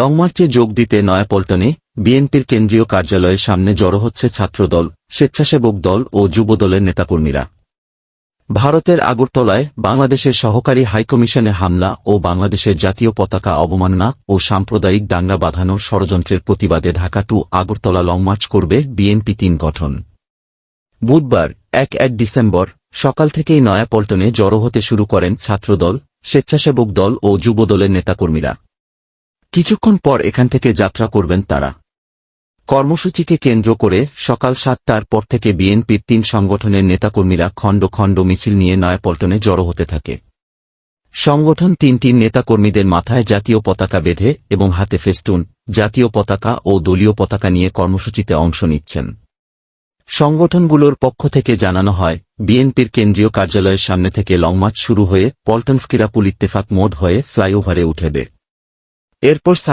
লংমার্চে যোগ দিতে নয়াপল্টনে বিএনপির কেন্দ্রীয় কার্যালয়ের সামনে জড়ো হচ্ছে ছাত্রদল, স্বেচ্ছাসেবক দল ও যুবদলের নেতাকর্মীরা। ভারতের আগরতলায় বাংলাদেশের সহকারী হাইকমিশনে হামলা ও বাংলাদেশের জাতীয় পতাকা অবমাননা ও সাম্প্রদায়িক দাঙ্গা বাঁধানোর ষড়যন্ত্রের প্রতিবাদে Dhaka to Agartala long march করবে বিএনপি তিন গঠন। বুধবার, এক এক ডিসেম্বর, সকাল থেকেই নয়াপল্টনে জড়ো হতে শুরু করেন ছাত্রদল, স্বেচ্ছাসেবক দল ও যুবদলের নেতাকর্মীরা। কিছুক্ষণ পর এখান থেকে যাত্রা করবেন তারা। কর্মসূচিকে কেন্দ্র করে সকাল সাতটার পর থেকে বিএনপির তিন সংগঠনের নেতাকর্মীরা খণ্ড খণ্ড মিছিল নিয়ে নয়াপল্টনে জড়ো হতে থাকে। সংগঠন তিনটির নেতাকর্মীদের মাথায় জাতীয় পতাকা বেঁধে এবং হাতে ফেস্টুন জাতীয় পতাকা ও দলীয় পতাকা নিয়ে কর্মসূচিতে অংশ নিচ্ছেন। সংগঠনগুলোর পক্ষ থেকে জানানো হয়, বিএনপির কেন্দ্রীয় কার্যালয়ের সামনে থেকে লংমার্চ শুরু হয়ে পল্টন ফকিরাপুল ইত্তেফাক মোড হয়ে ফ্লাইওভারে উঠেবে। এরপর